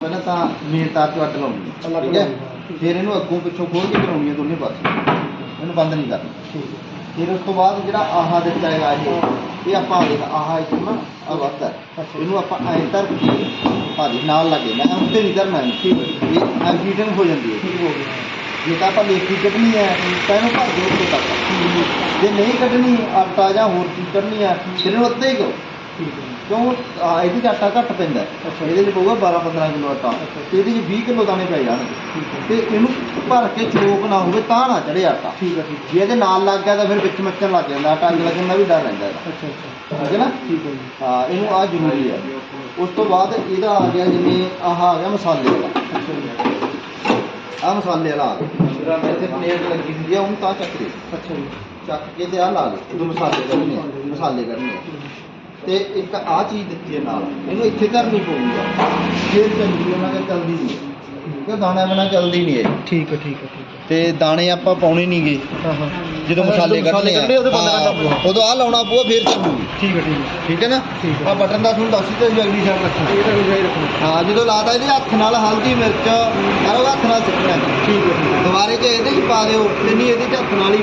ਪਹਿਲਾਂ ਤਾਂ ਮੇਨ ਤਾਰ ਤੋਂ ਅੱਡ ਲਾਉਣੀ ਹੈ ਠੀਕ ਹੈ। ਫਿਰ ਇਹਨੂੰ ਅੱਗੋਂ ਪਿੱਛੋਂ ਖੋਲ ਕੇ ਕਰਾਉਣੀ ਹੈ ਦੋਨੇ ਪਾਸੇ। ਇਹਨੂੰ ਬੰਦ ਨਹੀਂ ਕਰਨਾ। ਠੀਕ ਹੈ। ਫਿਰ ਉਸ ਤੋਂ ਬਾਅਦ ਜਿਹੜਾ ਆਹਾ ਦਿੱਤਾ ਹੈਗਾ ਇਹ ਇਹ ਆਪਾਂ ਦੇਖ ਆਹਾ ਇੱਕ ਨਾ ਅੱਛਾ। ਇਹਨੂੰ ਆਪਾਂ ਐਂ ਕੇ ਭਾਜੀ ਨਾਲ ਲੱਗੇ। ਮੈਂ ਉੱਤੇ ਨਹੀਂ ਇਹਨੂੰ। ਠੀਕ ਹੈ। ਇਹ ਐਂਫੀਟਨ ਹੋ ਜਾਂਦੀ ਹੈ। ਠੀਕ ਹੋ ਗਿਆ। ਜੇ ਤਾਂ ਆਪਾਂ ਲੇਖੀ ਕੱਢਣੀ ਹੈ ਤਾਂ ਇਹਨੂੰ ਭਰ ਦਿਓ ਉੱਤੇ ਤੱਕ। ਜੇ ਨਹੀਂ ਕੱਢਣੀ ਆਟਾ ਜਾਂ ਹੋਰ ਚੀਜ਼ ਕੱਢਣੀ ਹੈ ਫਿਰ ਇਹਨੂੰ ਅੱਧੇ ਹੀ ਕਰੋ। ਠੀਕ ਹੈ। ਕਿਉਂ? ਆ, ਇਹਦੇ 'ਚ ਆਟਾ ਘੱਟ ਪੈਂਦਾ। ਹੈ। ਅੱਛਾ। ਇਹਦੇ 'ਚ ਪਊਗਾ 12 15 ਕਿਲੋ ਆਟਾ। ਅੱਛਾ। ਤੇ ਇਹਦੇ 'ਚ 20 ਕਿਲੋ ਦਾਣੇ ਪੈ ਜਾਣਗੇ। ਠੀਕ ਹੈ। ਤੇ ਇਹਨੂੰ ਭਰ ਕੇ ਚੋਕ ਨਾ ਹੋਵੇ ਤਾਂ ਨਾ ਚੜੇ ਆਟਾ। ਠੀਕ ਹੈ ਠੀਕ ਜੇ ਇਹਦੇ ਨਾਲ ਲੱਗ ਗਿਆ ਤਾਂ ਫਿਰ ਵਿੱਚ ਮੱਚਣ ਲੱਗ ਜਾਂਦਾ। ਆਟਾ ਅੰਗ ਲੱਗਣ ਦਾ ਵੀ ਡਰ ਰਹਿੰਦਾ ਇਹਦਾ। ਅੱਛਾ ਅੱਛਾ। ਠੀਕ ਹੈ ਨਾ? ਠੀਕ ਹੈ ਜੀ। ਹਾਂ ਇਹਨੂੰ ਆ ਜ਼ਰੂਰੀ ਹੈ। ਉਸ ਤੋਂ ਬਾਅਦ ਇਹਦਾ ਆ ਗਿਆ ਜਿਵੇਂ ਆਹ ਆ ਗਿਆ ਮਸਾਲੇ ਵਾਲਾ। ਅੱਛਾ ਜੀ। ਆ ਮਸਾਲੇ ਵਾਲਾ ਆ ਗਿਆ। ਇੱਥੇ ਪਲੇਟ ਲੱਗੀ ਹੁੰਦੀ ਆ ਉਹਨੂੰ ਤਾਂ ਚੱਕ ਦੇ। ਅੱਛਾ ਜੀ। ਚੱਕ ਕੇ ਤੇ ਆ ਲਾ ਦੇ। ਇਹਨੂੰ ਮਸਾਲੇ ਕੱਢਣੇ ਆ। ਮਸਾਲੇ ਕੱਢਣੇ ਆ। ਤੇ ਇੱਕ ਆ ਚੀਜ਼ ਦਿੱਤੀ ਹੈ ਨਾਲ ਇਹਨੂੰ ਇੱਥੇ ਧਰਨੀ ਪਊਗੀ। ਫੇਰ ਚੱਲਦੀ ਉਹਨਾਂ ਦੇ ਚੱਲਦੀ ਨਹੀਂ ਕਿਉਂਕਿ ਦਾਣਾ ਬਿਨਾ ਚੱਲਦੀ ਨਹੀਂ ਹੈ। ਠੀਕ ਹੈ ਠੀਕ ਹੈ ਤੇ ਦਾਣੇ ਆਪਾਂ ਪਾਉਣੇ ਨਹੀਂਗੇ ਹਾਂ ਹਾਂ। ਜਦੋਂ ਮਸਾਲੇ ਕੱਢਣੇ ਆ ਉਦੋਂ ਆ ਲਾਉਣਾ ਪਊਗਾ ਫੇਰ ਚੱਲੂਗੀ। ਠੀਕ ਹੈ ਠੀਕ ਹੈ। ਠੀਕ ਹੈ ਨਾ। ਆ ਬਟਨ ਦਾ ਤੁਹਾਨੂੰ ਦੱਸ ਦਿੱਤਾ ਜੀ ਅਗਲੀ ਸਾਈਡ ਰੱਖਣਾ ਇਹ ਤਾਂ ਗੁਜਾਈ ਰੱਖਣਾ ਹਾਂ ਜਦੋਂ ਲਾਤਾ ਇਹਦੇ ਹੱਥ ਨਾਲ ਹਲਦੀ ਮਿਰਚ ਕਰੋ ਹੱਥ ਨਾਲ ਸਿੱਟਣਾ। ਠੀਕ ਹੈ ਦੁਬਾਰੇ ਚ ਇਹਦੇ ਹੀ ਪਾ ਦਿਓ ਤੇ ਨਹੀਂ ਇਹਦੇ ਚ ਹੱਥ ਨਾਲ ਹੀ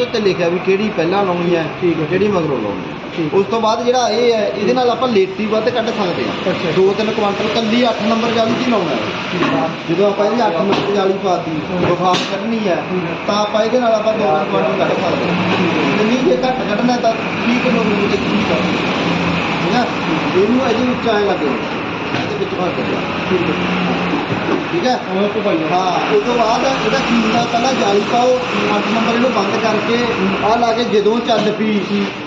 ਉਹਦੇ ਤੇ ਲਿਖਿਆ ਵੀ ਕਿਹੜੀ ਪਹਿਲਾਂ ਲਾਉਣੀ ਹੈ ਠੀਕ ਹੈ। ਕਿਹੜੀ ਮਗਰੋਂ ਲਾਉਣੀ ਹੈ। ਉਸ ਤੋਂ ਬਾਅਦ ਜਿਹੜਾ ਇਹ ਹੈ ਇਹਦੇ ਨਾਲ ਆਪਾਂ ਲੇਟੀ ਵੱਧ ਕੱਢ ਸਕਦੇ ਹਾਂ। ਦੋ ਤਿੰਨ ਕੁਆਂਟਲ ਕੱਲੀ 8 ਨੰਬਰ ਜਾਲੀ ਹੀ ਲਾਉਣਾ ਹੈ। ਜਦੋਂ ਆਪਾਂ ਇਹਦੀ 8 ਨੰਬਰ ਜਾਲੀ ਪਾਤੀ ਬੁਖਾਰ ਕੱਢਣੀ ਹੈ। ਤਾਂ ਆਪਾਂ ਇਹਦੇ ਨਾਲ ਆਪਾਂ ਦੋ ਤਿੰਨ ਕੁਆਂਟਲ ਕੱਢ ਸਕਦੇ ਹਾਂ। ਨਹੀਂ ਜੇ ਘੱਟ ਕੱਢਣਾ ਤਾਂ 30 ਕਿਲੋ ਦੇ ਵਿੱਚ ਹੈ। ਠੀਕ ਹੈ ਇਹਨੂੰ ਇਹਦੇ ਵਿੱਚ ਆਏ ਲੱਗੇ ਇਹਦੇ ਵਿੱਚ ਭਰ ਕੇ ਦਿਓ। ਠੀਕ ਹੈ। ਠੀਕ ਹੈ? ਉਹ ਤੋਂ ਭਾਈ ਹਾਂ ਉਸ ਤੋਂ ਬਾਅਦ ਇਹਦਾ ਕੀ ਹੁੰਦਾ? ਪਹਿਲਾਂ ਜਾਲੀ ਪਾਓ 8 ਨੰਬਰ ਇਹਨੂੰ ਬੰਦ ਕਰਕੇ ਆਹ ਲਾ ਕੇ ਜਦੋਂ ਚੱਲ ਪਈ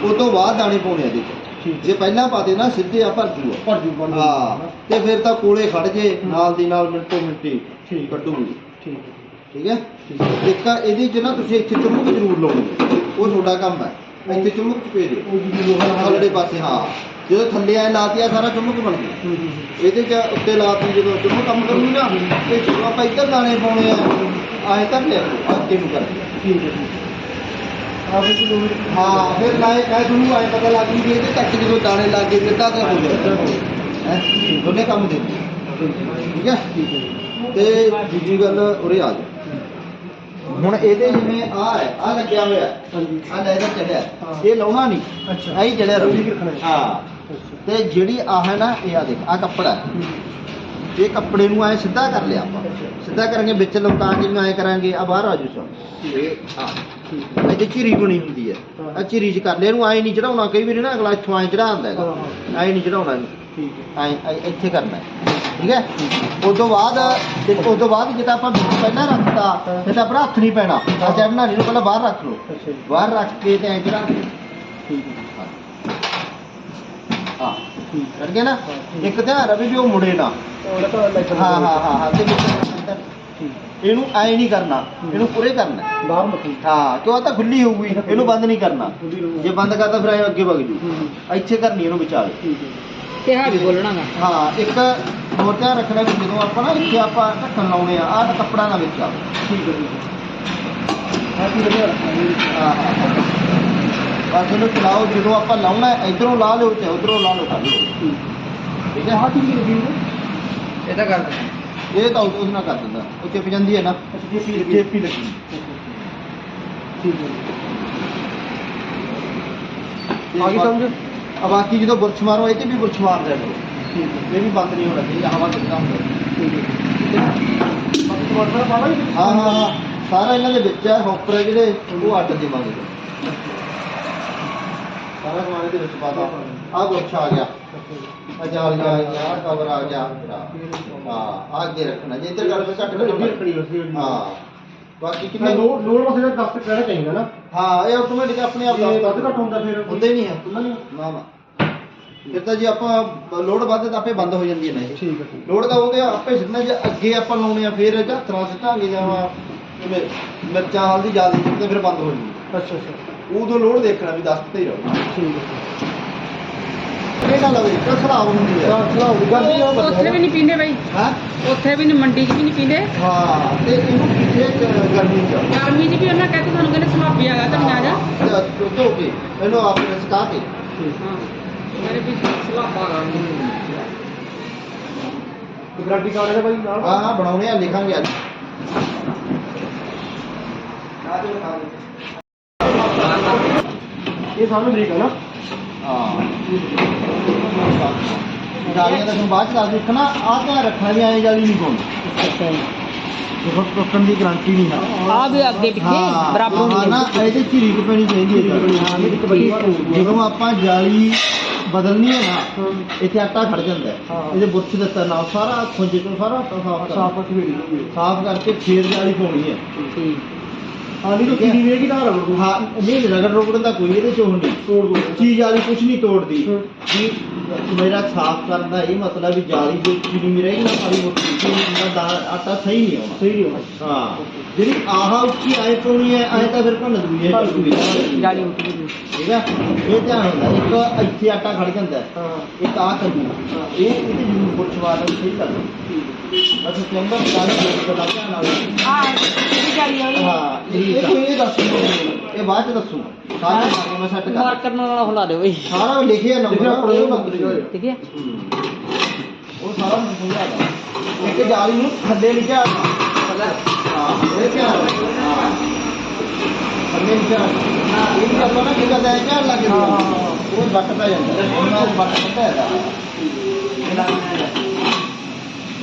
ਉਸ ਤੋਂ ਬਾਅਦ ਦਾਣੇ ਪਾਉਣੇ ਇਹਦੇ ਚ। ਜੇ ਪਹਿਲਾਂ ਪਾਦੇ ਨਾ ਸਿੱਧੇ ਆ ਭਰ ਜੂਆ ਭਰ ਜੂ ਬੰਦ ਹਾਂ ਤੇ ਫਿਰ ਤਾਂ ਕੋਲੇ ਖੜ ਜੇ ਨਾਲ ਦੀ ਨਾਲ ਮਿੰਟੋ ਮਿੰਟੀ ਠੀਕ। ਕੱਢੂਗੀ। ਠੀਕ। ਹੈ? ਠੀਕ ਹੈ। ਇੱਕ ਇਹਦੀ ਚ ਨਾ ਤੁਸੀਂ ਇੱਥੇ ਚੁੰਮਕ ਜ਼ਰੂਰ ਲਾਉਣੀ ਉਹ ਤੁਹਾਡਾ ਕੰਮ ਹੈ। ਇੱਥੇ ਚੁੰਮਕ ਪੇ ਦਿਓ। ਉਹ ਜੀ ਲੋਹਾ ਨਾਲ ਥੱਲੜੇ ਪਾਸੇ ਹਾਂ। ਜਦੋਂ ਥੱਲੇ ਆਏ ਲਾਤੀ ਆ ਸਾਰਾ ਚੁੰਮਕ ਬਣ ਗਿਆ। ਇਹਦੇ ਚ ਉੱਤੇ ਲਾਤੀ ਜਦੋਂ ਚੁੰਮਕ ਕੰਮ ਕਰੂਗੀ ਨਾ ਤੇ ਜਦੋਂ ਆਪਾਂ ਇੱਧਰ ਦਾਣੇ ਪਾਉਣੇ ਆ ਆਏ ਤੱਕ ਲਿਆ ਅੱਗੇ ਨੂੰ ਕਰ ਠੀਕ ਹੈ ਠੀਕ ਆ ਵੀ ਕੋਈ ਲੋੜ ਨਹੀਂ। ਹਾਂ ਫਿਰ ਲਾਏ ਕਾਹ ਤੁਹਾਨੂੰ ਆਏ ਪਤਾ ਲੱਗ ਗਈ ਵੀ ਇਹਦੇ ਤੱਕ ਜਦੋਂ ਦਾਣੇ ਲੱਗ ਗਏ ਫਿਰ ਤਾਂ ਹੋ ਗਿਆ ਹੈ ਦੋਨੇ ਕੰਮ ਦੇ ਠੀਕ ਹੈ? ਠੀਕ ਹੈ। ਤੇ ਦੂਜੀ ਗੱਲ ਉਰੇ ਆ ਜਾ। ਹੁਣ ਇਹਦੇ ਜਿਵੇਂ ਆ ਹੈ ਆ ਲੱਗਿਆ ਹੋਇਆ। ਹਾਂਜੀ। ਆ ਲੈਦਰ ਚੜਿਆ। ਇਹ ਲਾਉਣਾ ਨਹੀਂ। ਅੱਛਾ। ਐਂ ਚੜਿਆ ਰਹੂ ਹੈ। ਤੇ ਜਿਹੜੀ ਆ ਹੈ ਨਾ ਇਹ ਆ ਦੇਖ ਆ ਕੱਪੜਾ ਹੈ। ਇਹ ਕੱਪੜੇ ਨੂੰ ਐ ਸਿੱਧਾ ਕਰ ਲਿਆ ਆਪਾਂ। ਸਿੱਧਾ ਕਰਾਂਗੇ ਵਿੱਚ ਲਮਕਾ ਕੇ ਨੂੰ ਐ ਕਰਾਂਗੇ ਆ ਬਾਹਰ ਆ ਜੂ ਸਭ। ਇਹ ਆ ਠੀਕ ਹੈ ਇਹਦੇ ਚਿਰੀ ਬਣੀ ਹੁੰਦੀ ਹੈ। ਆ ਚਿਰੀ ਚ ਕਰ ਲਿਆ ਇਹਨੂੰ ਐ ਨਹੀਂ ਚੜਾਉਣਾ ਕਈ ਵਾਰੀ ਨਾ ਅਗਲਾ ਇੱਥੋਂ ਐ ਚੜਾਉਂਦਾ ਹੈਗਾ। ਐ ਨਹੀਂ ਚੜਾਉਣਾ ਠੀਕ ਹੈ। ਐ ਇੱਥੇ ਕਰਨਾ ਹੈ। ਠੀਕ ਹੈ? ਉਸ ਤੋਂ ਬਾਅਦ ਤੇ ਉਸ ਤੋਂ ਬਾਅਦ ਜੇ ਤਾਂ ਆਪਾਂ ਵਿੱਚ ਪਹਿਲਾਂ ਰੱਖਤਾ ਫਿਰ ਤਾਂ ਆਪਣਾ ਹੱਥ ਨਹੀਂ ਪੈਣਾ। ਆ ਚੜਨਾ ਨਹੀਂ ਨੂੰ ਪਹਿਲਾਂ ਬਾਹਰ ਰੱਖ ਲਓ। ਅੱਛਾ ਜੀ। ਬਾਹਰ ਰੱਖ ਕੇ ਤੇ ਐ ਚੜਾ ਠੀਕ ਹੈ। ਹਾਂ ਠੀਕ ਕਰ ਗਿਆ ਨਾ? ਹਾਂ। ਇੱਕ ਧਿਆਨ ਰਵੇ ਵੀ ਉਹ ਮੁੜੇ ਨਾ ਹੈ ਹਾਂ ਹਾਂ ਹਾਂ ਤੇ ਵਿੱਚ ਇਹਨੂੰ ਐ ਨਹੀਂ ਕਰਨਾ ਇਹਨੂੰ ਪੂਰੇ ਕਰਨਾ। ਬਾਹਰ ਮੱਕੀ। ਹਾਂ ਕਿਉਂ ਆ ਤਾਂ ਖੁੱਲੀ ਹੋਊਗੀ ਇਹਨੂੰ ਬੰਦ ਨਹੀਂ ਕਰਨਾ। ਜੇ ਬੰਦ ਕਰਤਾ ਫਿਰ ਐਂ ਅੱਗੇ ਵਗ ਜੂ। ਹੂੰ, ਹੂੰ। ਇੱਥੇ ਕਰਨੀ ਇਹਨੂੰ ਵਿਚਾਲੇ। ਹੈ। ਹਾਂ ਇੱਕ ਹੋਰ ਧਿਆਨ ਰੱਖਣਾ ਵੀ ਜਦੋਂ ਆਪਾਂ ਨਾ ਇੱਥੇ ਆਪਾਂ ਢੱਕਣ ਲਾਉਣੇ ਆ ਆਹ ਕੱਪੜਾ ਨਾ ਵਿੱਚ ਆਵੇ। ਠੀਕ ਹੈ ਠੀਕ ਹੈ। ਹਾਂ ਹਾਂ। ਬਸ ਇਹਨੂੰ ਚਲਾਓ ਜਦੋਂ ਆਪਾਂ ਲਾਉਣਾ ਹੈ, ਇੱਧਰੋਂ ਲਾ ਲਿਓ ਤੇ ਉੱਧਰੋਂ ਲਾ ਲਓ ਕਰ ਲਓ ਠੀਕ ਹੈ? ਹੈ ਹਾਂ ਠੀਕ ਹੈ ਜੀ ਇਹ ਤਾਂ ਕਰ ਦੇ ਇਹ ਤਾਂ ਉਹਦੇ ਨਾਲ ਕਰ ਦਿੰਦਾ। ਉਹ ਚਿਪ ਜਾਂਦੀ ਹੈ ਨਾ। ਜੇਪੀ ਲੱਗੀ। ਜੇਪੀ ਲੱਗੀ। ਠੀਕ ਹੈ। ਤੇ ਆ ਗਈ ਸਮਝ? ਆ ਬਾਕੀ ਜਦੋਂ ਬੁਰਸ਼ ਮਾਰੋ ਇਹ ਤੇ ਵੀ ਬੁਰਸ਼ ਮਾਰ ਦਿਆ ਕਰੋ ਠੀਕ ਹੈ। ਇਹ ਵੀ ਬੰਦ ਨਹੀਂ ਹੋਣਾ ਚਾਹੀਦਾ ਹਵਾ ਕਿੱਦਾਂ ਹੁੰਦਾ ਠੀਕ ਹੈ। ਹਾਂ ਹਾਂ ਹਾਂ ਸਾਰਾ ਇਹਨਾਂ ਦੇ ਵਿੱਚ ਹੈ ਹੌਪਰ ਹੈ ਜਿਹੜੇ ਉਹ ਅੱਡ ਦੇ। ਮੰਗਦੇ ਸਾਰਾ ਸਮਾਨ ਇਹਦੇ ਵਿੱਚ ਪਾਤਾ। ਆਹ ਗੁੱਛਾ ਆ ਗਿਆ। ਆ ਗਿਆ ਆਹ ਕਵਰ ਆ ਗਿਆ ਹਾਂ ਆਹ ਅੱਗੇ ਰੱਖਣਾ। ਜੇ ਇੱਧਰ ਗੱਲ ਘੱਟ ਅੱਗੇ ਰੱਖਣਾ ਹਾਂ। ਬਾਕੀ ਕਿੰਨਾ ਲੋਡ ਲੋਡ ਵਾਸਤੇ ਤਾਂ ਦਸਤ ਕਹਿਣਾ ਚਾਹੀਦਾ ਨਾ। ਹਾਂ ਇਹ ਆਟੋਮੈਟਿਕ ਆਪਣੇ ਆਪ ਜੇ ਵੱਧ ਘੱਟ ਹੁੰਦਾ ਫਿਰ ਹੁੰਦਾ ਹੀ ਨਹੀਂ ਹੈ। ਨਾ ਨਾ। ਫਿਰ ਤਾਂ ਜੇ ਆਪਾਂ ਲੋਡ ਵੱਧ ਤਾਂ ਆਪੇ ਬੰਦ ਹੋ ਜਾਂਦੀ ਹੈ ਨਾ ਇਹ। ਠੀਕ ਹੈ ਲੋਡ ਤਾਂ ਉਹਦੇ ਆਪੇ ਸਿੱਧਣਾ ਜੇ ਅੱਗੇ ਆਪਾਂ ਲਾਉਣੇ ਆ ਫਿਰ ਹੱਥ ਸਿੱਟਾਂਗੇ ਜਾਂ ਜਿਵੇਂ ਮਿਰਚਾਂ ਹਲਦੀ ਜ਼ਿਆਦਾ ਸਿੱਟਦੇ ਫਿਰ ਬੰਦ ਹੋ ਹੈ। ਅੱਛਾ ਅੱਛਾ। ਉਦੋਂ ਲੋਡ ਦੇਖਣਾ ਵੀ 10 ਤੇ ਹੀ ਰਹੂ। ਇਹ ਗੱਲ ਹੋਵੇ ਕਿ ਖਰਾਬ ਹੁੰਦੀ ਆ। ਉੱਥੇ ਵੀ ਨਹੀਂ ਪੀਂਦੇ ਬਈ। ਹਾਂ? ਉੱਥੇ ਵੀ ਨਹੀਂ ਮੰਡੀ 'ਚ ਵੀ ਨਹੀਂ ਪੀਂਦੇ। ਹਾਂ ਤੇ ਇਹਨੂੰ ਕਿੱਥੇ ਕ- ਗਰਮੀ ਚ। ਗਰਮੀ 'ਚ ਵੀ ਉਹਨਾਂ ਕਹਿੰਦੇ ਸਾਨੂੰ ਕਹਿੰਦੇ ਸਮਾਪੀ ਆਗਾ ਧਨੀਆ ਜਾ। ਜਾਂ ਧੋ ਕੇ ਇਹਨੂੰ ਆਪਣੇ ਸੁਕਾ ਕੇ। ਠੀਕ। ਹਾਂ। ਮੇਰੇ ਵੀ ਸਲਾਪਾ ਗਾ। ਗਾਰੰਟੀ ਕਾਰਡ ਹੈ ਭਾਈ ਨਾਲ। ਹਾਂ ਹਾਂ ਬਣਾਉਣੇ ਆ ਲਿਖਾਂਗੇ ਅੱਜ। ਇਹ ਸਾਨੂੰ ਬਰੀਕ ਹੈ ਨਾ? ਹਾਂ। ਜਾਲੀਆਂ ਦਾ ਤੁਹਾਨੂੰ ਬਾਅਦ ਚ ਦੱਸ ਦੇਖਣਾ ਆਹ ਧਿਆਨ ਰੱਖਣਾ ਵੀ ਐਂ ਜਾਲੀ ਨਹੀਂ ਪਾਉਣੀ ਅੱਛਾ ਦੇਖੋ ਟੁੱਟਣ ਦੀ ਗਾਰੰਟੀ ਨਹੀਂ ਹੈ। ਆ ਵੀ ਅੱਗੇ ਪਿੱਛੇ ਬਰਾਬਰ ਹਾਂ ਹੋਣੀ ਨਾ ਇਹਦੇ ਚ ਰੀਕ ਪੈਣੀ ਚਾਹੀਦੀ ਹੈ। ਹਾਂ ਜਦੋਂ ਆਪਾਂ ਜਾਲੀ ਬਦਲਣੀ ਹੈ ਨਾ ਇੱਥੇ ਆਟਾ ਖੜ ਜਾਂਦਾ ਹੈ। ਹਾਂ। ਇਹਦੇ ਬੁਰਸ਼ ਦੇ ਤਾਂ ਨਾਲ ਸਾਰਾ ਖੁੰਝੇ ਤੋਂ ਸਾਰਾ ਆਟਾ ਸਾਫ਼ ਸਾਫ਼ ਕਰਕੇ ਫੇਰ ਜਾਲੀ ਪਾਉਣੀ ਹੈ। ਠੀਕ। ਹਾਂ ਨਹੀਂ ਤਾਂ ਠੀਕ ਹੈ। ਵੇਗੀ ਤਾਂ ਰਗੜ ਦੂ ਹਾਂ ਨਹੀਂ ਰਗੜ ਰੋਗੜ ਦਾ ਕੋਈ ਇਹਦੇ ਚ ਉਹ ਨਹੀਂ। ਤੋੜ ਦੂ ਚੀਜ਼ ਵਾਲੀ ਕੁਝ ਨਹੀਂ ਤੋੜਦੀ। ਹੂੰ। ਕਿ ਮੇਰਾ ਸਾਫ਼ ਕਰਨ ਦਾ ਇਹ ਮਤਲਬ ਵੀ ਜਾਲੀ ਜੋ ਚੀਨੀ ਮੀ ਰਹੇਗੀ ਨਾ ਸਾਰੀ ਮੋਟੀ ਚੀਨੀ ਦਾ ਆਟਾ ਸਹੀ ਨਹੀਂ ਆਉਣਾ ਸਹੀ ਨਹੀਂ ਹੋਣਾ ਹਾਂ। ਜਿਹੜੀ ਆਹ ਉੱਚੀ ਆਏ ਪਾਉਣੀ ਹੈ ਐ ਤਾਂ ਫਿਰ ਭੰਨ ਦੂਗੀ ਇਹ ਢੱਕੂਗੀ ਜਾਲੀ ਉੱਠ ਗਈ ਠੀਕ ਹੈ? ਇਹ ਧਿਆਨ ਹੁੰਦਾ ਇੱਕ ਇੱਥੇ ਆਟਾ ਖੜ ਜਾਂਦਾ ਹੈ, ਹਾਂ। ਇੱਕ ਆ ਕੱਢੂ ਇਹ ਇਹਦੇ ਜਿਹਨੂੰ ਪੁੱਛ ਵਾਰ ਸਹੀ ਕਰਦਾ ਬਸ ਚੰਬਰ ਜਾਲੀ ਦੇ ਦਾ ਧਿਆਨ ਨਾਲ ਇਹ ਹਾਂ ਇਹ ਕੋਈ ਇਹ ਦੱਸ? ਇਹ ਬਾਅਦ ਚ ਦੱਸੂ। ਸਾਰਾ ਕਰਕੇ ਮੈਂ ਸੈੱਟ ਕਰ ਮਾਰਕਰ ਨਾਲ ਹਿਲਾ ਦਿਓ ਬਈ। ਸਾਰਾ ਲਿਖਿਆ ਨੰਬਰ। ਆਪਣੇ ਨੰਬਰ ਠੀਕ ਹੈ। ਉਹ ਸਾਰਾ ਮੈਨੂੰ ਸਮਝਾਦਾ ਇੱਕ ਜਾਲੀ ਨੂੰ ਥੱਲੇ ਲਿਖਿਆ ਹਾਂ ਇਹ ਰੱਖੋ। ਹਾਂ। ਥੱਲੇ ਲਿਖਿਆ ਹਾਂ। ਇਹ ਵੀ ਕਰਨਾ ਨਾ ਕਿਹਦਾ ਦਾ ਝਾੜ ਲੱਗੇ ਹਾਂ। ਉਹ ਵੱਟ ਪੈ ਜਾਂਦਾ। ਉਹਨਾਂ ਉਹ ਵੱਟ ਪੱਟਾ ਹੈਗਾ ਹੈ ਨਾ?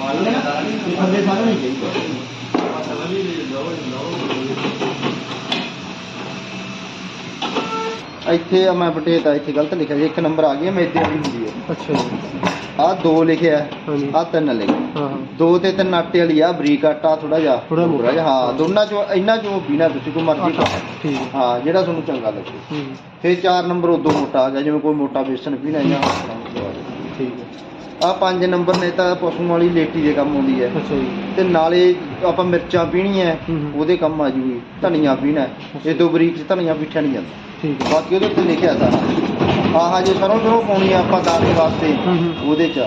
ਇਹ ਥੱਲੇ ਸਾਰਾ ਨਹੀਂ ਚਾਹੀਦਾ ਇੱਥੇ ਆ ਮੈਂ ਬਟੇਤਾ ਇੱਥੇ ਗਲਤ ਲਿਖਿਆ ਜੀ। ਇੱਕ ਨੰਬਰ ਆ ਗਿਆ ਮੈਦੇ ਵਾਲੀ ਹੁੰਦੀ ਹੈ ਅੱਛਾ ਜੀ। ਆ ਦੋ ਲਿਖਿਆ ਹਾਂਜੀ। ਆ ਤਿੰਨ ਲਿਖਿਆ ਹਾਂ ਹਾਂ। ਦੋ ਤੇ ਤਿੰਨ ਆਟੇ ਵਾਲੀ ਆ ਬਰੀਕ ਆਟਾ ਥੋੜਾ ਜਿਹਾ ਥੋੜ੍ਹਾ ਮੋਟਾ। ਜਿਹਾ। ਹਾਂ ਦੋਨਾਂ ਚੋਂ ਇੰਨਾ ਚੋਂ ਪੀਣਾ ਤੁਸੀਂ ਕੋਈ ਮਰਜ਼ੀ ਖਾ ਠੀਕ ਹੈ। ਜਿਹੜਾ ਤੁਹਾਨੂੰ ਚੰਗਾ ਲੱਗੇ। ਫਿਰ ਚਾਰ ਨੰਬਰ ਉਦੋਂ ਮੋਟਾ ਆ ਗਿਆ ਜਿਵੇਂ ਕੋਈ ਮੋਟਾ ਬੇਸਣ ਪੀਣਾ ਜਾਂ ਆ ਪੰਜ ਨੰਬਰ ਨੇ ਤਾਂ ਪਸ਼ੂ ਵਾਲੀ ਲੇਟੀ ਦੇ ਕੰਮ ਆਉਂਦੀ ਹੈ। ਅੱਛਾ ਜੀ। ਤੇ ਨਾਲੇ ਆਪਾਂ ਮਿਰਚਾਂ ਪੀਣੀਆਂ ਹੈ, ਹੂੰ। ਹੂੰ। ਉਹਦੇ ਕੰਮ ਆ ਜੂਗੀ। ਧਨੀਆ ਪੀਣਾ ਹੈ। ਇਹ ਦੋ ਬਰੀਕ ਚ ਧਨੀਆ ਪੀਠਿਆ ਨਹੀਂ ਜਾਂਦਾ। ਠੀਕ ਹੈ। ਬਾਕੀ ਉਹਦੇ ਉੱਤੇ ਲਿਖਿਆ ਸਾਰਾ ਆਹ ਜੇ ਸਰੋਂ ਸਰੋਂ ਪਾਉਣੀ ਆ ਆਪਾਂ ਦਾਲ ਦੇ ਵਾਸਤੇ ਹੂੰ ਹੂੰ। ਉਹਦੇ ਚ।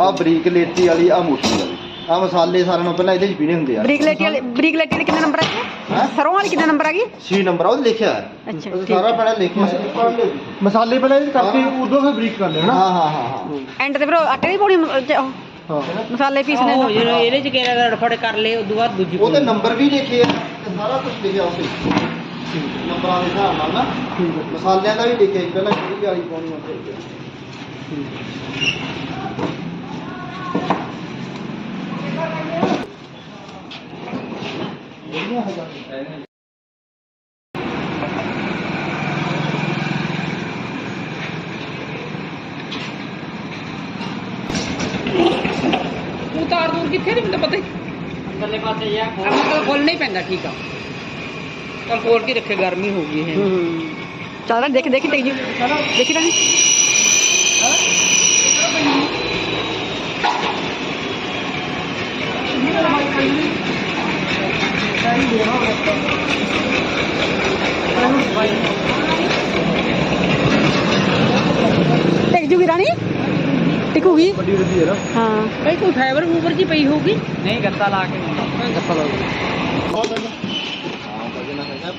ਆ ਬਰੀਕ ਲੇਟੀ ਵਾਲੀ ਆ ਮੋਟੀ ਵਾਲੀ। ਆ ਮਸਾਲੇ ਸਾਰਿਆਂ ਨੂੰ ਪਹਿਲਾਂ ਇਹਦੇ ਚ ਪੀਣੇ ਹੁੰਦੇ ਆ। ਬਰੀਕ ਲੇਟੀ ਵਾਲੀ ਬਰੀਕ ਲੇਟੀ ਦੇ ਕਿੰਨੇ ਨੰਬਰ ਹੈ ਹੈਂ? ਸਰੋਂ ਵਾਲੀ ਕਿੰਨੇ ਨੰਬਰ ਹੈਗੀ 6 ਨੰਬਰ ਆ ਉਹ ਲਿਖਿਆ ਹੈ। ਅੱਛਾ ਉਹ ਸਾਰਾ ਪਹਿਲਾਂ ਲਿਖਿਆ ਹੈ। ਮਸਾਲੇ ਪਹਿਲਾਂ ਇਹ ਕਰਕੇ ਉਦੋਂ ਫਿਰ ਬਰੀਕ ਕਰ ਲੈਣਾ ਹਾਂ ਹਾਂ ਹਾਂ ਹਾਂ। ਐਂਡ ਤੇ ਫਿਰ ਉਹ ਆਟੇ ਦੀ ਪੌੜੀ ਹਾਂ। ਮਸਾਲੇ ਪੀਸਨੇ ਉਹ ਜਿਹੜਾ ਇਹਦੇ ਚ ਕਿਹੜਾ ਰੜਫੜ ਕਰ ਲਏ ਉਦੋਂ ਬਾਅਦ ਦੂਜੀ ਉਹਦੇ ਨੰਬਰ ਵੀ ਲਿਖੇ ਆ ਤੇ ਸਾਰਾ ਕੁਝ ਲਿਖਿਆ ਉਹਦੇ ਨੰਬਰਾਂ ਦੇ ਹਿਸਾਬ ਨਾਲ ਨਾ। ਠੀਕ ਹੈ। ਮਸਾਲਿਆਂ ਦਾ ਵੀ ਲਿਖਿਆ ਪਹਿਲਾਂ ਕਿਹੜੀ ਵਾਲੀ ਪਾਉਣੀ ਹੁੰਦੀ ਹੈ। ਤੂੰ ਤਾਰ ਦੂਰ ਕਿੱਥੇ ਨਹੀਂ ਮੈਨੂੰ ਪਤਾ ਅੰਦਰਲੇ ਪਾਸੇ ਜਾ ਮਤਲਬ ਖੋਲਣਾ ਹੀ ਪੈਂਦਾ ਠੀਕ ਆ ਤਾਂ ਖੋਲ ਕੇ ਰੱਖੇ ਗਰਮੀ ਹੋ ਗਈ ਇਹ ਚੱਲ ਰਿਹਾ ਦੇਖ ਦੇਖੀ ਤੇਜੀ ਦੇਖੀ ਰਾਣੀ ਟਿਕ ਜੂਗੀ ਰਾਣੀ? ਟਿਕੂਗੀ? ਵੱਡੀ ਵੱਡੀ ਹੈ ਨਾ। ਹਾਂ। ਭਾਈ ਕੋਈ ਫਾਈਬਰ ਫੂਬਰ ਜੀ ਪਈ ਹੋਊਗੀ। ਨਹੀਂ ਗੱਤਾ ਲਾ ਕੇ ਗੱਤਾ ਲਾ ਕੇ ਹਾਂ ਵਜਨ ਹੈਗਾ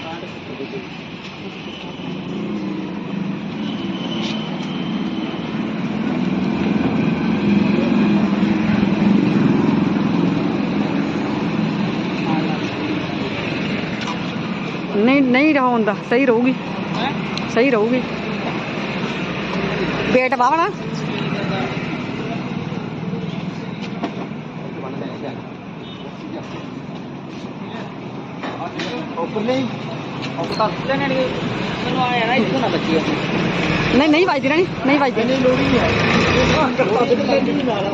65 ਨਹੀਂ ਰਹਾ ਹੁੰਦਾ ਸਹੀ ਰਹੂਗੀ। ਸਹੀ ਰਹੂਗੀ। ਵੇਟ ਬਾਵਣਾ ਉੱਪਰ ਨਹੀਂ। ਨਹੀਂ ਮੈਨੂੰ ਆਇਆ ਨਾ ਇੱਥੋਂ ਨਾ ਬੱਚੀ ਨਹੀਂ ਨਹੀਂ ਵੱਜਦੀ ਰਾਣੀ ਨਹੀਂ ਵੱਜਦੀ। ਨਹੀਂ ਲੋੜੀ ਨਹੀਂ ਹੈ ਇਹ ਗੱਤਾ ਦੇ ਲੱਗੀ ਨਹੀਂ ਨਾਲ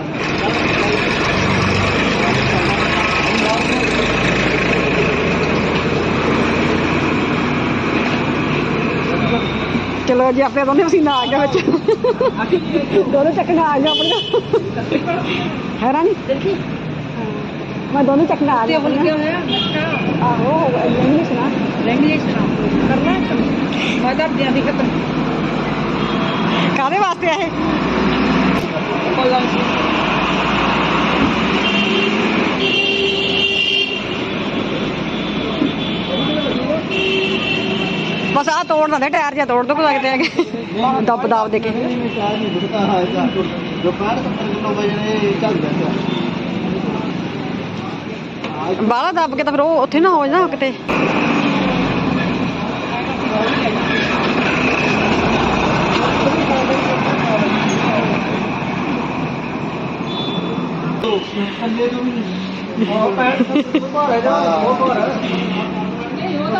ਚਲੋ ਜੀ ਆਪਣੇ ਦੋਨੇ ਪਸੀਨਾ ਆ ਗਿਆ ਵਿੱਚ। ਦੋਨੇ ਚੱਕਣਾ ਆ ਗਿਆ ਆਪਣੀਆਂ ਹੈ ਰਾਣੀ? ਮੈਂ ਦੋਨੇ ਚੱਕਣਾ ਆ ਗਿਆ ਆਹੋ ਇੰਗਲਿਸ਼ ਨਾ ਲੈਂਗੁਏਜ ਸੁਣਾ। ਕਰਨਾ ਮੈਂ ਤਾਂ ਦਿਆਂ ਦੀ ਖਤਮ। ਕਾਦੇ ਵਾਸਤੇ ਆ ਇਹ ਕੋਈ ਗੱਲ ਨਹੀਂ ਬਸ ਆ ਤੋੜ ਦਿੰਦੇ ਟਾਇਰ ਜਿਹਾ ਤੋੜ ਦੋ ਕੋ ਲੱਗਦੇ ਹੈਗੇ ਦੱਬ ਦਾਬ ਦੇ ਕੇ। ਚਾਹ ਨਹੀਂ ਗੁੜਦਾ ਹੈ ਜੋ 65 70 ਕਿਲੋ ਵਜਨ ਇਹ ਚੱਲ ਜਾਂਦਾ ਬਾਹਲਾ ਦੱਬ ਕੇ ਤਾਂ ਫਿਰ ਉਹ ਉੱਥੇ ਨਾ ਹੋ ਜਾਣਾ ਕਿਤੇ ਥੱਲੇ ਤੋਂ। ਉਹ ਪੈਰ ਜਾ ਉਹ ਭਾਰ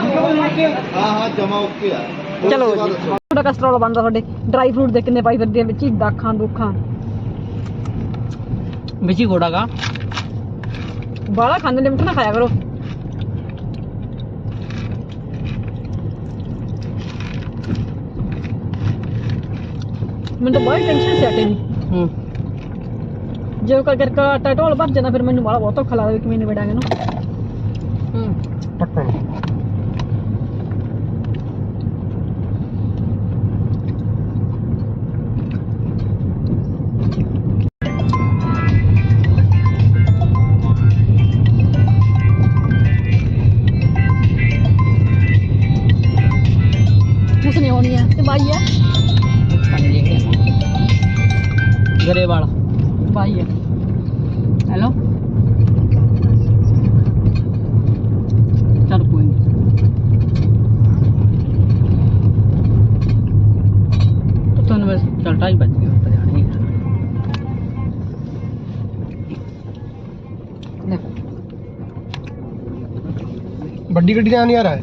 ਹਾਂ ਹਾਂ ਜਮਾ ਓਕੇ ਆ। ਹੋਰ ਚਲੋ ਸੇਵਾ ਜੀ। ਦੱਸੋ। ਤੁਹਾਡਾ ਕਸਟਰੋਲ ਬੰਦਾ ਤੁਹਾਡੇ ਡਰਾਈ ਫਰੂਟ ਦੇ ਕਿੰਨੇ ਪਾਈ ਫਿਰਦੇ ਆ ਵਿੱਚ ਹੀ ਦਾਖਾਂ ਦੁੱਖਾਂ? ਵਿੱਚ ਹੀ ਘੋੜਾਗਾ ਬਾਹਲਾ ਖਾਂਦੇ ਲਿਮਟ ਨਾ ਖਾਇਆ ਕਰੋ। ਮੈਨੂੰ ਤਾਂ ਬੜੀ ਟੈਨਸ਼ਨ ਸੀ ਆਟੇ ਦੀ। ਹੂੰ। ਜੇ ਉਹ ਕਰਕੇ ਆਟਾ ਢੋਲ ਭਰ ਜਾਂਦਾ ਫਿਰ ਮੈਨੂੰ ਬਾਹਲਾ ਬਹੁਤ ਔਖਾ ਲੱਗਦਾ ਵੀ ਕਿਵੇਂ ਨਿਬੜਾਂਗੇ ਨੂੰ ਹੂੰ। ਪੱਕਾ ਆਉਣੀ ਆ ਤੇ ਬਾਈ ਆ ਗਰੇਵਾਲ ਬਾਈ ਆ ਹੈਲੋ ਚੱਲ ਕੋਈ ਨਹੀਂ ਤੁਹਾਨੂੰ ਬਸ ਚੱਲ ਢਾਈ ਵੱਜ ਗਏ ਉੱਪਰ ਜਾਣੀ ਵੱਡੀ ਗੱਡੀ ਨਾਲ ਨਹੀਂ ਆ ਰਿਹਾ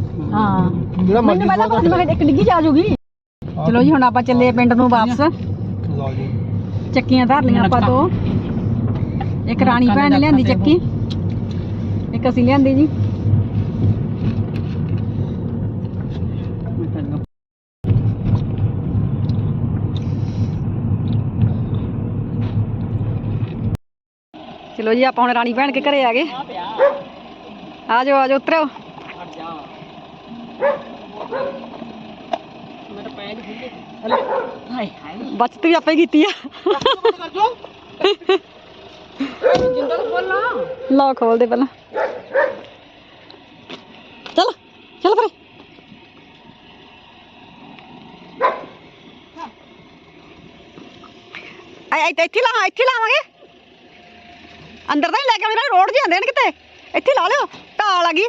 ਚਲੋ ਜੀ ਹੁਣ ਆਪਾਂ ਚੱਲੇ ਪਿੰਡ ਨੂੰ ਵਾਪਸ। ਲਓ ਜੀ। ਚੱਕੀਆਂ ਧਰ ਲਈਆਂ ਆਪਾਂ ਦੋ। ਇੱਕ ਰਾਣੀ ਭੈਣ ਨੇ ਲਿਆਂਦੀ ਚੱਕੀ। ਇੱਕ ਅਸੀਂ ਲਿਆਂਦੀ ਜੀ। ਚਲੋ ਜੀ ਆਪਾਂ ਹੁਣ ਰਾਣੀ ਭੈਣ ਕੇ ਘਰੇ ਆ ਗਏ। ਆ ਜਾਓ ਆ ਜਾਓ ਉਤਰੋ। ਹਾਏ ਹਾਏ ਬਚਤ ਵੀ ਆਪੇ ਕੀਤੀ ਆ ਜਿੰਦਾ ਬੋਲਣਾ ਲਓ ਖੋਲ ਦੇ ਪਹਿਲਾਂ ਚਲ ਚਲ ਫਿਰ ਆਈ ਆਈ ਇੱਥੇ ਲਾ ਇੱਥੇ ਲਾਵਾਂਗੇ ਅੰਦਰ ਤਾਂ ਨਹੀਂ ਲੈ ਕੇ ਮੇਰਾ ਰੋਡ ਜਾਂਦੇ ਨੇ ਕਿਤੇ ਇੱਥੇ ਲਾ ਲਿਓ ਢਾਲ ਆ ਗਈ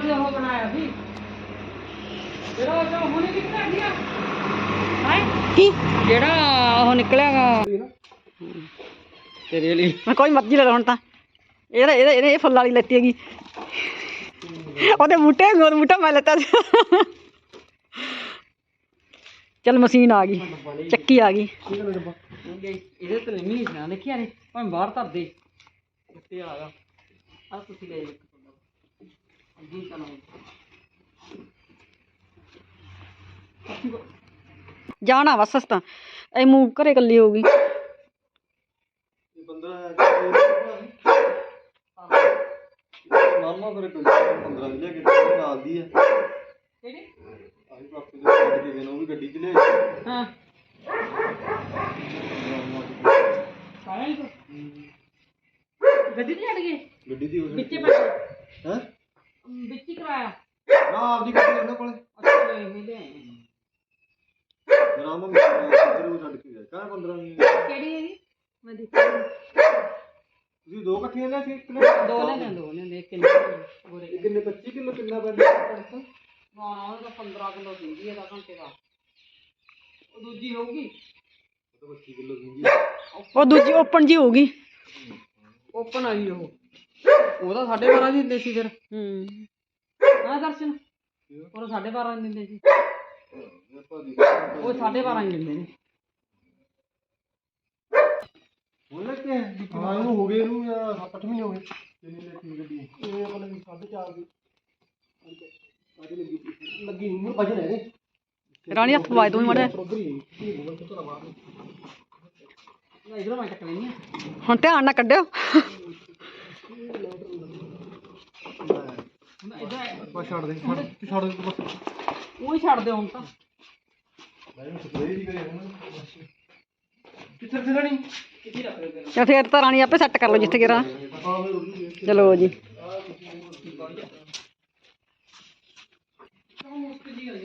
ਆਂ ਦਾ ਵੀ ਉਹ ਬਣਾਇਆ ਸੀ। ਜਿਹੜਾ ਉਹ ਹੁਣੇ ਕਿੱਥੇ ਗਿਆ? ਹਾਏ ਕੀ? ਜਿਹੜਾ ਉਹ ਨਿਕਲਿਆਗਾ ਤੇਰੇ ਲਈ। ਮੈਂ ਕੋਈ ਮਰਜ਼ੀ ਲੈ ਲਓ ਹੁਣ ਤਾਂ। ਇਹਦੇ ਇਹਦੇ ਇਹਨੇ ਇਹ ਫੁੱਲ ਵਾਲੀ ਲੈਤੀ ਹੈਗੀ। ਉਹਦੇ ਬੂਟੇ ਗੋਰ ਬੂਟਾ ਮੈਂ ਲੈਤਾ ਸੀ। ਚਲ ਮਸ਼ੀਨ ਆ ਗਈ। ਚੱਕੀ ਆ ਗਈ। ਇਹਦੇ ਤੇ ਨਹੀਂ ਨਿਸ਼ਾਨ ਦੇਖਿਆ ਨੇ ਭਾਵੇਂ ਬਾਹਰ ਧਰ ਦੇ। ਵਾਲਾ ਦਾ ਆ ਤੁਸੀਂ ਲੈ ਜਾਓ ਅੱਗੇ ਚਲੋ ਜਾਣਾ ਵਾ ਸਸਤਾ ਐ ਮੂੰਹ ਘਰੇ ਕੱਲੀ ਹੋਊਗੀ ਬੰਦਾ ਮਾਮਾ ਫਿਰ ਕੋਈ 15 ਦੀ ਲੈ ਕੇ ਤੇ ਨਾਲ ਦੀ ਆ ਕਿਹੜੀ ਆਹੀ ਪਾਪੇ ਦੇ ਛੱਡ ਕੇ ਗਏ ਨੇ, ਉਹ ਵੀ ਗੱਡੀ 'ਚ ਲੈ ਆਏ। ਹਾਂ ਸਾਰਾ ਹੀ ਗੱਡੀ ਤੇ ਛੱਡ ਗਏ ਗੱਡੀ ਦੀ ਉਹ ਵਿੱਚੇ ਬੈਠੇ ਹੈ ਵਿੱਚ ਹੀ ਕਰਾਇਆ ਨਾ ਆਪਦੀ ਗੱਡੀ ਉਹਨਾਂ ਕੋਲੇ। ਅੱਛਾ ਲੈ ਇਹਦੇ ਰਾਮਾ ਮੇਰੇ ਉਹ ਛੱਡ ਕੇ ਗਿਆ। ਕਹਾਂ 15 ਦੀ ਕਿਹੜੀ ਹੈਗੀ ਮੈਂ ਦੇਖੀ ਤੁਸੀਂ ਦੋ ਇਕੱਠੀਆਂ ਲੈ ਸੀ ਇੱਕ ਨੇ? ਦੋ ਲੈ ਲੈ ਦੋ ਲੈ ਦੇਖ ਕਿੰਨੇ ਗੋਰੇ ਇਹ ਕਿੰਨੇ 25 ਕਿਲੋ ਕਿੰਨਾ ਪੈਂਦਾ ਕਣਕ ਹਾਂ ਉਹ ਤਾਂ 15 ਕਿਲੋ ਦਿੰਦੀ ਹੈ ਤਾਂ ਘੰਟੇ ਦਾ। ਉਹ ਦੂਜੀ ਹੋਊਗੀ? ਉਹ ਦੂਜੀ ਓਪਨ ਜੀ ਹੋਊਗੀ। ਓਪਨ ਆ ਜੀ ਉਹ ਉਹਦਾ 12.5 ਦਿੰਦੇ ਸੀ ਫਿਰ। ਹੂੰ। ਹਾਂ ਦਰਸ਼ਨ? ਉਹ 12.5 ਦਿੰਦੇ ਸੀ ਉਹ 12.5 ਹੀ ਦਿੰਦੇ ਨੇ ਹੁਣ ਲੱਗੇ ਹਾਂ ਇਹਨੂੰ ਹੋ ਗਏ ਇਹਨੂੰ 7-8 ਮਹੀਨੇ ਹੋ ਗਏ। ਕਿੰਨੀ ਲੱਗੀ ਗੱਡੀ ਇਹ ਆਪਣੇ 4.5 ਦੀ। ਅੱਜ ਲੱਗੀ ਸੀ। ਨਹੀਂ ਹੈ ਰੇ ਰਾਣੀ ਹੱਥ ਪਵਾਏ ਤੂੰ ਮੜਾ ਉਧਰ ਹੀ ਹੈ। ਇਹ ਗੂਗਲ ਤੋਂ ਤਾਂ ਬਾਹਰ। ਨਾ ਇਧਰੋਂ ਮੈਂ ਚੱਕ ਲੈਣੀ ਆ। ਹੁਣ ਧਿਆਨ ਨਾਲ ਕੱਢਿਓ। ਬਸ ਛੱਡ ਦੇ ਛੱਡ ਤੂੰ ਛੱਡ ਦੇ ਤੂੰ ਬਸ। ਉਹ ਹੀ ਛੱਡ ਦੇ ਹੁਣ ਤਾਂ। ਮੈਂ ਸਪਰੇਅ ਹੀ ਕਰਿਆ ਹੁਣ ਕਿੱਥੇ ਤੇ ਨਹੀਂ ਕਿੱਥੇ ਰੱਖ ਚਲ ਫੇਰ ਤਾਂ ਰਾਣੀ ਆਪੇ ਸੈੱਟ ਕਰ ਲਓ ਜਿੱਥੇ ਗਿਰਾ ਚਲੋ ਜੀ।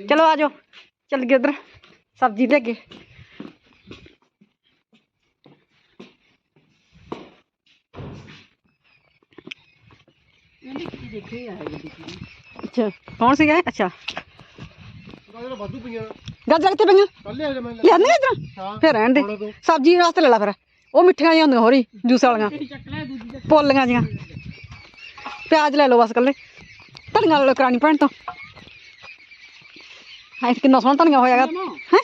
ਚਲੋ ਆ ਜਾਓ। ਚੱਲ ਗਏ ਉਧਰ। ਸਬਜ਼ੀ ਲੈ ਕੇ। ਦੇਖੇ ਆ ਗੱਡੀ ਅੱਛਾ ਕੌਣ ਸੀਗਾ ਇਹ? ਅੱਛਾ। ਜਿਹੜਾ ਵਾਧੂ ਪਈਆਂ। ਗੱਜ ਕਿੱਥੇ ਪਈਆਂ? ਕੱਲ ਲਿਆ ਜਾ ਮੈਂ। ਲਿਆਂਦੇ ਇਧਰ ਹਾਂ ਫੇਰ ਰਹਿਣ ਦੇ। ਥੋੜਾ ਤੋਂ ਸਬਜ਼ੀ ਵਾਸਤੇ ਲੈ ਲਾ ਫਿਰ। ਉਹ ਮਿੱਠੀਆਂ ਜਿਹੀਆਂ ਹੁੰਦੀਆਂ ਹੋਰੀ ਜੂਸ ਵਾਲੀਆਂ। ਕਿਹੜੀ ਚੱਕ ਲੈ ਦੂਜੀ ਚੱਕ। ਪੋਲੀਆਂ ਜੀਆਂ ਪਿਆਜ਼ ਲੈ ਲਓ ਬਸ ਕੱਲੇ ਧਨੀਆ ਲੈ ਲਓ ਕਰਾਣੀ ਭੈਣ ਤੋਂ। ਹਾਂ ਕਿੰਨਾ ਸੋਹਣਾ ਧਨੀਆ ਹੋਇਆਗਾ ਹੈ?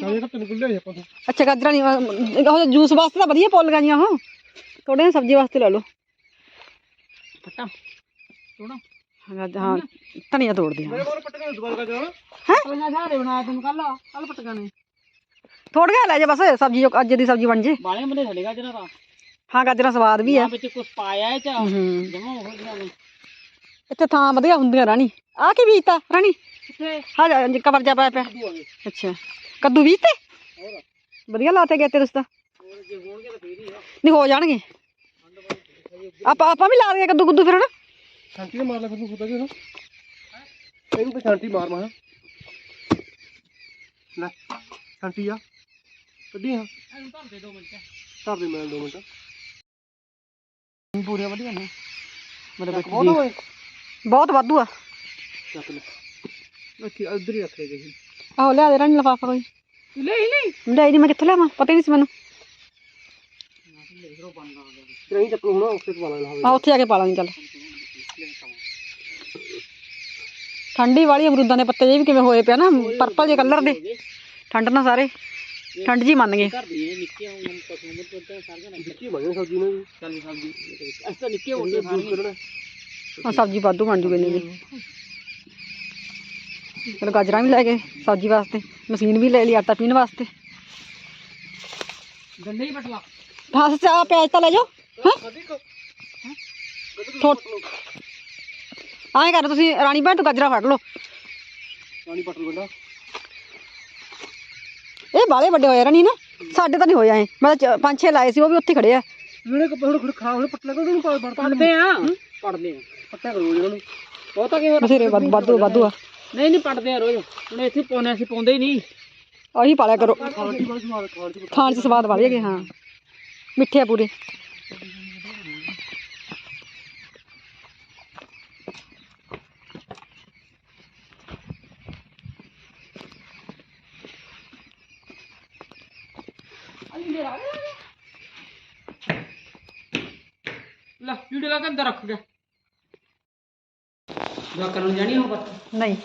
ਕਾਲੇ ਤਾਂ ਤੈਨੂੰ ਲਿਆ ਆਪਾਂ ਤੋਂ। ਅੱਛਾ ਗਾਜਰਾਂ ਨਹੀਂ ਅਹ, ਉਹ ਜੂਸ ਵਾਸਤੇ ਤਾਂ ਵਧੀਆ ਪੋਲੀਆਂ ਜੀਆਂ ਉਹ ਥੋੜੇ ਸਬਜ਼ੀ ਵਾਸਤੇ ਲੈ ਲਓ। ਫਟਾ। ਹਾਂ ਹਾਂ ਧਨੀਆ ਤੋੜਦੀ ਹਾਂ। ਮੇਰੇ ਕੋਲ ਪੱਟ ਕੇ ਦੁਬਾਰਾ ਕਰ ਜਾਣਾ ਪਟਕੀਆਂ ਸਾਰੇ ਬਣਾਇਆ ਤੈਨੂੰ ਕੱਲ ਕੱਲ ਪਟਕਾਂ ਨੇ। ਥੋੜਾ ਜਿਹਾ ਲੈ ਜਾ ਬਸ ਸਬਜ਼ੀ ਜੋ ਅੱਜ ਦੀ ਸਬਜ਼ੀ ਬਣ ਜੇ। ਬਾਲੇ ਬੰਦੇ ਸਾਡੇ ਗਾਜਰਾਂ ਦਾ ਹਾਂ ਗਾਜਰਾਂ ਸਵਾਦ ਵੀ ਆ। ਵਿੱਚ ਕੁਝ ਪਾਇਆ ਹੈ ਚਾ ਜਮਾ ਹੋ ਗਿਆ ਇੱਥੇ ਥਾਂ ਵਧੀਆ ਹੁੰਦੀਆਂ ਰਾਣੀ। ਆ ਕੀ ਬੀਜਤਾ ਰਾਣੀ? ਹਾਂ ਜਾ ਕਬਰ ਜਾ ਪਾਇਆ ਪਿਆ। ਅੱਛਾ। ਕੱਦੂ ਬੀਜਤੇ? ਵਧੀਆ ਲਾਤੇ ਗਏ ਤੇ ਰਸਤਾ ਨਹੀਂ ਹੋ ਜਾਣਗੇ। ਆਪਾਂ ਆਪਾਂ ਵੀ ਲਾ ਦੇਗੇ ਕੱਦੂ ਕੁੱਦੂ ਫਿਰ ਹਨਾ? ਸ਼ਾਂਤੀ ਨਾਲ ਮਾਰ ਲੈ ਫਿਰ ਤੂੰ ਖੁਦਾ ਕਿ ਨਾ ਇਹਨੂੰ ਤਾਂ ਸ਼ਾਂਤੀ ਮਾਰ ਮਾਰ। ਲੈ ਸ਼ਾਂਤੀ ਆ। ਕੱਢੀ ਹਾਂ ਇਹਨੂੰ ਧਰ ਦੇ ਦੋ ਮਿੰਟ। ਧਰ ਦੇ ਮੈਂ ਦੋ ਮਿੰਟ। ਪੂਰੀਆਂ ਵਧੀਆ ਨੇ। ਮੇਰੇ ਚੱਕ ਬਹੁਤ ਹੋਏ ਬਹੁਤ ਵਾਧੂ ਆ। ਚੱਕ ਲੈ। ਅੱਛੀ ਉਧਰ ਹੀ ਰੱਖ ਲੈ ਗਈ ਆਹੋ ਲਿਆ ਦੇ ਰਾਣੀ ਲਫਾਫਾ ਕੋਈ। ਲੈ ਹੀ ਨਹੀਂ ਲੈ ਨਹੀਂ ਮੈਂ ਕਿੱਥੋਂ ਲਿਆਵਾਂ? ਪਤਾ ਹੀ ਨਹੀਂ ਸੀ ਮੈਨੂੰ। ਅਸੀਂ ਚੱਕੋ ਹੁਣ ਉਸੇ ਤੋਂ ਪਾ ਲਾ ਆ ਉੱਥੇ ਜਾ ਕੇ ਪਾ ਲਾਂਗੇ ਚੱਲ। ਠੰਡੀ ਵਾਲੀ ਅਮਰੂਦਾਂ ਦੇ ਪੱਤੇ ਜੇ ਵੀ ਕਿਵੇਂ ਹੋਏ ਪਿਆ ਨਾ ਪਰਪਲ ਜੇ ਕਲਰ ਦੇ। ਠੰਡ ਨਾਲ ਸਾਰੇ ਠੰਡ ਜੀ ਮੰਨ ਗਏ। ਘਰ ਦੀ ਇਹ ਨਿੱਕੇ ਹੁਣ ਪਸ਼ੂ ਦੇ ਪੁੱਤਾਂ ਸਾਰੀਆਂ ਲੱਗ ਵਿੱਚੀ ਬਣੇ ਸਬਜ਼ੀ ਨੇ ਚੱਲ ਸਬਜ਼ੀ ਅਸੀਂ ਤਾਂ ਨਿੱਕੇ ਹੁੰਦੇ ਜੂਸ ਕਰਨਾ ਆ ਸਬਜ਼ੀ ਵਾਧੂ ਬਣ ਜੂਗੀ ਨਹੀਂ ਜੀ। ਚਲੋ ਗਾਜਰਾਂ ਵੀ ਲੈ ਗਏ ਸਬਜ਼ੀ ਵਾਸਤੇ ਮਸ਼ੀਨ ਵੀ ਲੈ ਲਈ ਆਟਾ ਪੀਣ ਵਾਸਤੇ। ਗੰਡੇ ਹੀ ਪਟਲਾ। ਹਾਂ ਸੱਚ ਆ ਪਿਆਜ਼ ਤਾਂ ਲੈ ਜਾਓ ਹਾਂ? ਆਏ ਕਰ ਤੁਸੀਂ ਰਾਣੀ ਭੈਣ ਤੋਂ ਗਾਜਰਾਂ ਫੜ ਲਓ। ਪਾਣੀ ਪਟਲ ਗੰਡਾ ਇਹ ਬਾਲੇ ਵੱਡੇ ਹੋਏ ਰਾਣੀ ਨਾ ਸਾਡੇ ਤਾਂ ਨਹੀਂ ਹੋਏ ਐ ਮੈਂ ਤਾਂ ਚ- ਪੰਜ ਛੇ ਲਾਏ ਸੀ ਉਹ ਵੀ ਉੱਥੇ ਖੜੇ ਆ। ਜਿਹੜੇ ਕੱਪੜੇ ਹੁਣ ਖਰਾਬ ਹੋਣੇ ਪਟਲਾ ਕੋ ਉਹਨੂੰ ਪਾ ਪੜਦੇ ਆ। ਪੜਦੇ ਆ। ਪੱਟਿਆ ਕਰੋ ਇਹਨਾਂ ਨੂੰ ਉਹ ਤਾਂ ਕਿਵੇਂ ਬਥੇਰੇ ਵਾਧੂ ਵਾਧੂ ਵਾਧੂ ਆ। ਨਹੀਂ ਨਹੀਂ ਪੜਦੇ ਆ ਰੋਜ਼। ਹੁਣ ਇੱਥੇ ਪਾਉਣੇ ਅਸੀਂ ਪਾਉਂਦੇ ਹੀ ਨਹੀਂ। ਆਹੀ ਪਾਲਿਆ ਕਰੋ। ਖਾਣ ਦੀ ਬੜੀ ਸਵਾਦ ਖਾਣ ਦੀ ਖਾਣ 'ਚ ਸਵਾਦ ਵਧੇਗੇ ਮਿੱਠੇ ਆ ਪੂਰੇ ਲੈ ਵੀਡੀਓ ਲਾ ਕੇ ਅੰਦਰ ਰੱਖ ਗਿਆ ਜਾ ਕਰਨ ਜਾਣੀ ਹੋ ਬਸ ਨਹੀਂ।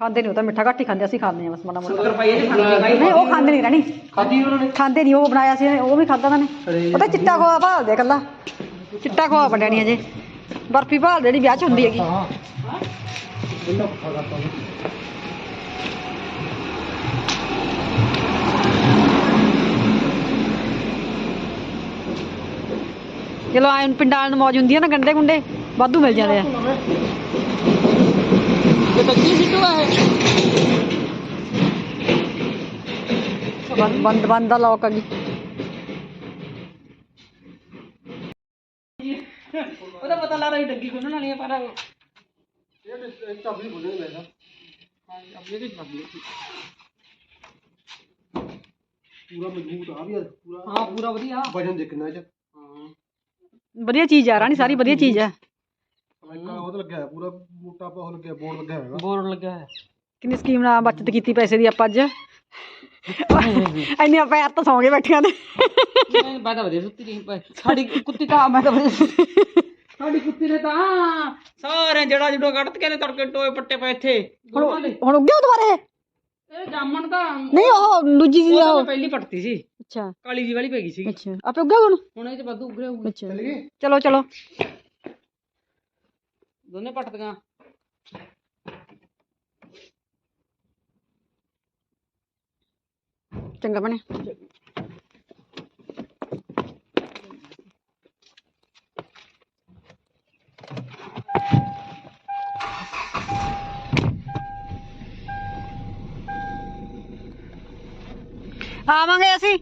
ਖਾਂਦੇ ਨਹੀਂ ਉਹ ਤਾਂ ਮਿੱਠਾ ਘੱਟ ਹੀ ਖਾਂਦੇ ਅਸੀਂ ਖਾਂਦੇ ਆ ਬਸ ਮਾੜਾ ਮੋਟਾ। ਸ਼ੁਕਰ ਪਾਈ ਇਹਦੇ ਖਾਣੇ ਬਾਈ ਨਹੀਂ ਉਹ ਖਾਂਦੇ ਨਹੀਂ ਰਾਣੀ ਖਾਦੀ ਉਹਨਾਂ ਨੇ? ਖਾਂਦੇ ਨਹੀਂ ਉਹ ਬਣਾਇਆ ਸੀ ਉਹ ਵੀ ਖਾਦਾ ਨੇ। ਉਹ ਤਾਂ ਚਿੱਟਾ ਖੋਆ ਭਾਲਦੇ ਕੱਲਾ ਚਿੱਟਾ ਖੋਆ ਬਣਿਆ ਨਹੀਂ ਅਜੇ ਬਰਫੀ ਭਾਲਦੇ ਜਿਹੜੀ ਵਿਆਹ 'ਚ ਹੁੰਦੀ ਹੈਗੀ। ਹਾਂ ਇਹਨਾਂ ਖਾ ਕਰਤਾ ਚਲੋ ਆਏ ਪਿੰਡਾਂ ਨੂੰ ਮੌਜ ਹੁੰਦੀ ਹੈ ਨਾ ਗੰਡੇ ਗੁੰਡੇ ਵਾਧੂ ਮਿਲ ਜਾਂਦੇ ਆ। ਇਹ ਤਾਂ ਕੀ ਸਿੱਟੂ ਆ ਬੰਦ ਬੰਦ ਬੰਦ ਦਾ ਲੋਕ ਆ ਗਈ ਉਹਦਾ ਪਤਾ ਲਾ ਰਹੀ ਡੱਗੀ ਕੋਣ ਵਾਲੀ ਆ ਪਰ ਇਹ ਚਾਬੀ ਬੋਲਣੇ ਲੈਣਾ ਆਪਣੇ ਦੇ ਲੱਗ ਪੂਰਾ ਮਜ਼ਬੂਤ ਆ ਵੀ ਪੂਰਾ ਹਾਂ ਪੂਰਾ ਵਧੀਆ। ਵਜਨ ਦੇ ਕਿੰਨਾ ਚ। ਹਾਂ ਵਧੀਆ ਚੀਜ਼ ਆ ਰਾਣੀ ਸਾਰੀ ਵਧੀਆ ਚੀਜ਼ ਆ। ਇੱਕ ਉਹ ਤਾਂ ਲੱਗਿਆ ਹੋਇਆ, ਪੂਰਾ ਮੋਟਾ ਪਾਹ ਲੱਗਿਆ ਬੋਰਡ ਲੱਗਿਆ ਹੋਇਆ। ਬੋਰਡ ਲੱਗਿਆ ਹੈ ਕਿੰਨੀ ਸਕੀਮ ਨਾਲ ਬਚਤ ਕੀਤੀ ਪੈਸੇ ਦੀ ਆਪਾਂ ਅੱਜ? ਇੰਨੀਆਂ ਪੈਰ ਤਾਂ ਸੌਂ ਗਏ ਬੈਠੀਆਂ ਨੇ ਮੈਂ ਮੈਂ ਤਾਂ ਵਧੀਆ ਸੁੱਤੀ ਰਹੀ ਭਾਈ। ਸਾਡੀ ਕੁੱਤੀ ਤਾਂ ਮੈਂ ਤਾਂ ਵਧੀਆ ਸੁੱਤੀ ਸਾਡੀ ਕੁੱਤੀ ਨੇ ਤਾਂ ਸਾਰੇ ਜੜਾ ਜੁੜਾ ਕੱਢ ਕੇ ਨੇ ਤੜਕੇ ਟੋਏ ਪੱਟੇ ਪਏ ਇੱਥੇ। ਹੁਣ ਦੋਵਾਂ ਦੇ। ਹੁਣ ਉੱਗੇ ਦੁਬਾਰੇ? ਜਾਮਣ ਤਾਂ ਨਹੀਂ ਉਹ ਦੂਜੀ ਜੀ ਉਹ ਤਾਂ ਉਹ ਮੈਂ ਪਹਿਲੀ ਪੱਟਤੀ ਸੀ। ਅੱਛਾ। ਕਾਲੀ ਜੀ ਵਾਲੀ ਪੈ ਗਈ ਸੀ ਅੱਛਾ। ਆਪੇ ਉੱਗੇ ਹੁਣ? ਹੁਣ ਇਹ ਚ ਵਾਧੂ ਉਗਰੇ ਹੋਊਗੀ। ਅੱਛਾ। ਚਲੋ ਚਲੋ ਦੋਨੇ ਪੱਟਦੀਆਂ। ਚੰਗਾ ਬਣੇ ਆਵਾਂਗੇ ਅਸੀਂ।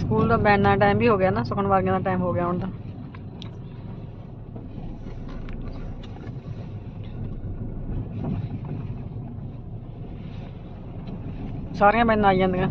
ਸਕੂਲ ਦਾ ਬੈਨਾ ਟਾਈਮ ਵੀ ਹੋ ਗਿਆ ਨਾ, ਸੁਕਣ ਵਾਲੀਆਂ ਦਾ ਟਾਈਮ ਹੋ ਗਿਆ ਹੁਣ ਤਾਂ। ਸਾਰੀਆਂ ਬੈਨਾਂ ਆਈ ਜਾਂਦੀਆਂ।